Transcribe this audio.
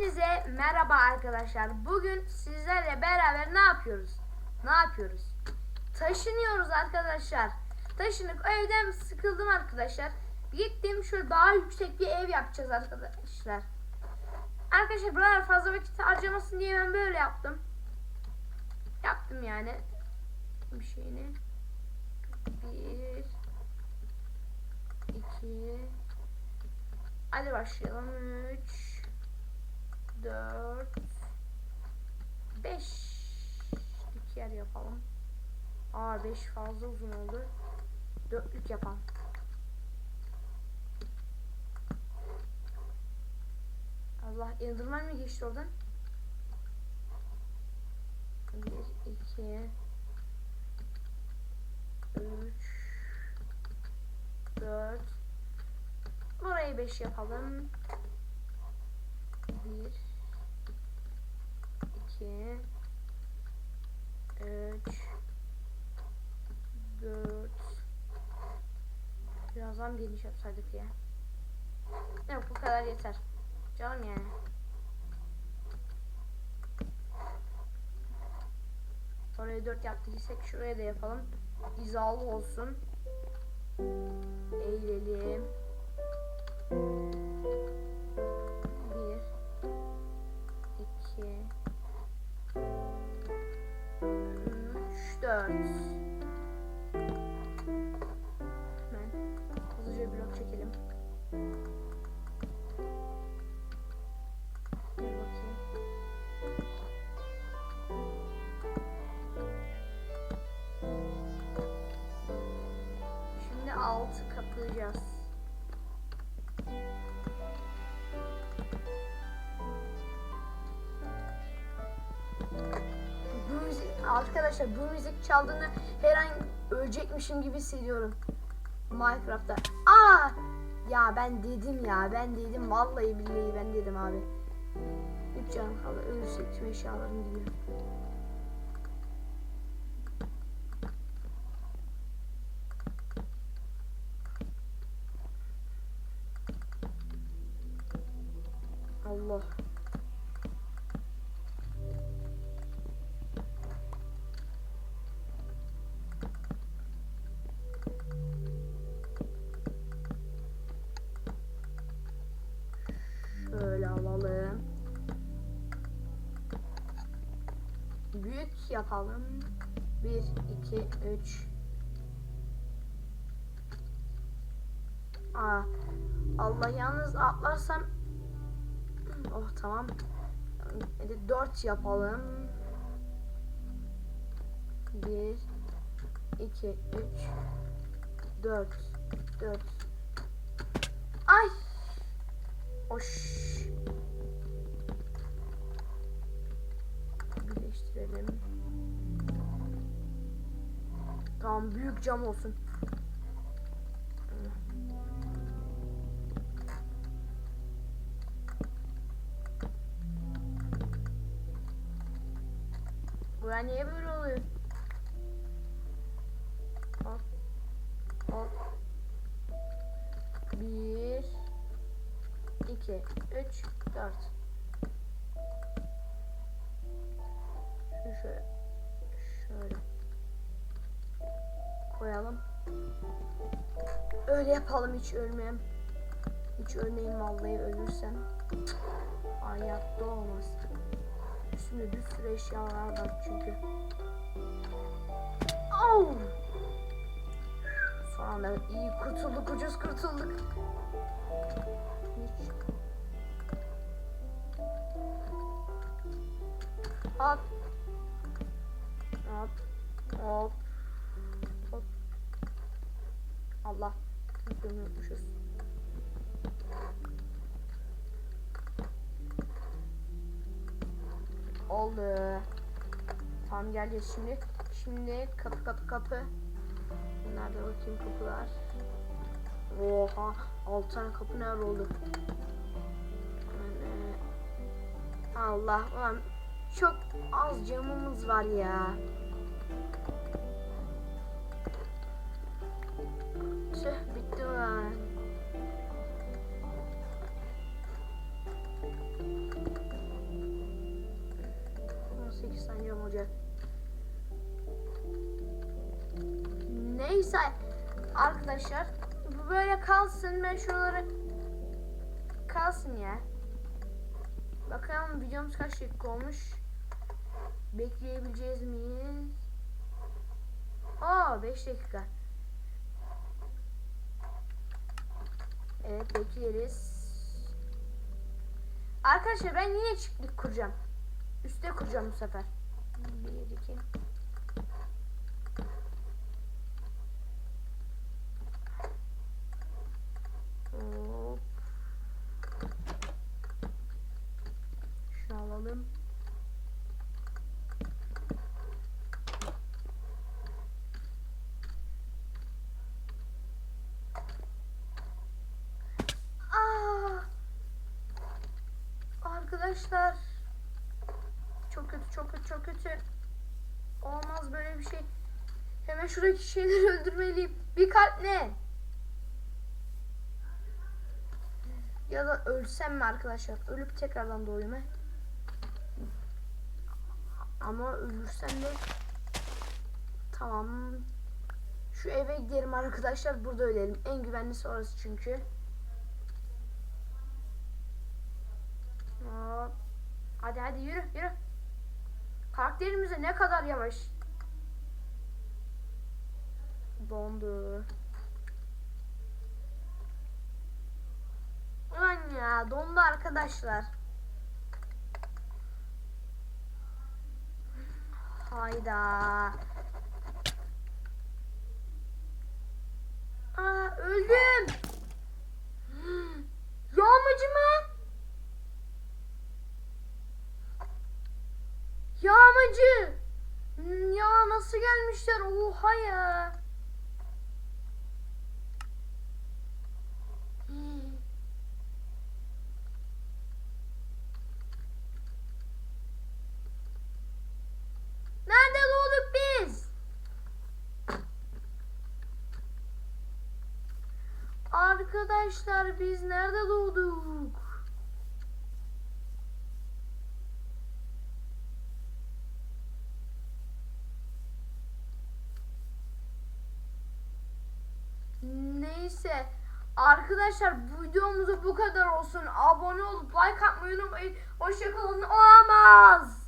Hepinize merhaba arkadaşlar. Bugün sizlerle beraber ne yapıyoruz? Ne yapıyoruz? Taşınıyoruz arkadaşlar. Taşınıp evden sıkıldım arkadaşlar. Gittim şu daha yüksek bir ev yapacağız arkadaşlar. Arkadaşlar buralar fazla vakit harcamasın diye ben böyle yaptım. Yaptım yani. Bir şeyini. Bir. iki. Hadi başlayalım. Üç. 4 5 yapalım. Aa 5 fazla uzun oldu. Dörtlük yapalım. Allah Enderman mi geçti oradan? 1 2 3 4 Burayı 5 yapalım. 1 2 3 4 Birazdan geniş yapsaydık ya. Yok bu kadar yeter. Canım yani. Oraya 4 yaptıysak şuraya da yapalım. İzalı olsun. Eğilelim. Arkadaşlar bu müzik çaldığını her an ölecekmişim gibi hissediyorum. Minecraft'ta. Aa! Ya ben dedim ya ben dedim vallahi billahi ben dedim abi. Üç canım kaldı ölürsek tüm eşyalarım gidiyor. Allah. Yapalım. 1, 2, 3. Aa, Allah yalnız atlarsam Oh tamam. Hadi 4 yapalım. 1 2 3 4 4 cam olsun. Bura niye böyle oluyor? Bir. 2, 3, 4. Şunu şöyle, şöyle koyalım. Öyle yapalım hiç ölmeyeyim. Hiç ölmeyeyim vallahi ölürsem. Hayatta olmaz. Üstümde bir sürü eşyalar var çünkü. Oh! Son anda iyi kurtulduk, ucuz kurtulduk. Hiç. Hop. Hop. Hop. Allah. Videomu. Oldu. Tamam geleceğiz şimdi. Şimdi kapı kapı kapı. Nerede bakayım kapılar. Oha. Altı tane kapı nerede oldu? Böyle. Allah ulan çok az camımız var ya. Neyse arkadaşlar bu böyle kalsın ben şuraları kalsın ya. Bakalım videomuz kaç dakika olmuş. Bekleyebileceğiz miyiz? Aa 5 dakika. Evet bekleriz. Arkadaşlar ben yine çiftlik kuracağım. Üste kuracağım bu sefer. 1 2 Hop. Şunu alalım. Aa! Arkadaşlar çok kötü çok kötü çok kötü. Olmaz böyle bir şey. Hemen şuradaki şeyleri öldürmeliyim. Bir kalp ne? Ya da ölsem mi arkadaşlar? Ölüp tekrardan doğayım he. Ama ölürsem de tamam. Şu eve gidelim arkadaşlar. Burada ölelim. En güvenlisi orası çünkü. Hop. Hadi hadi yürü yürü. Karakterimiz de ne kadar yavaş. Dondu. Ulan ya dondu arkadaşlar. Hayda. Aa öldüm. Yağmacı mı? Yağmacı. Hmm, Ya nasıl gelmişler? Oha ya. Hmm. Nerede doğduk biz? Arkadaşlar biz nerede doğduk? Neyse. Arkadaşlar bu videomuzda bu kadar olsun. Abone olup like atmayı unutmayın. Hoşçakalın. Olamaz.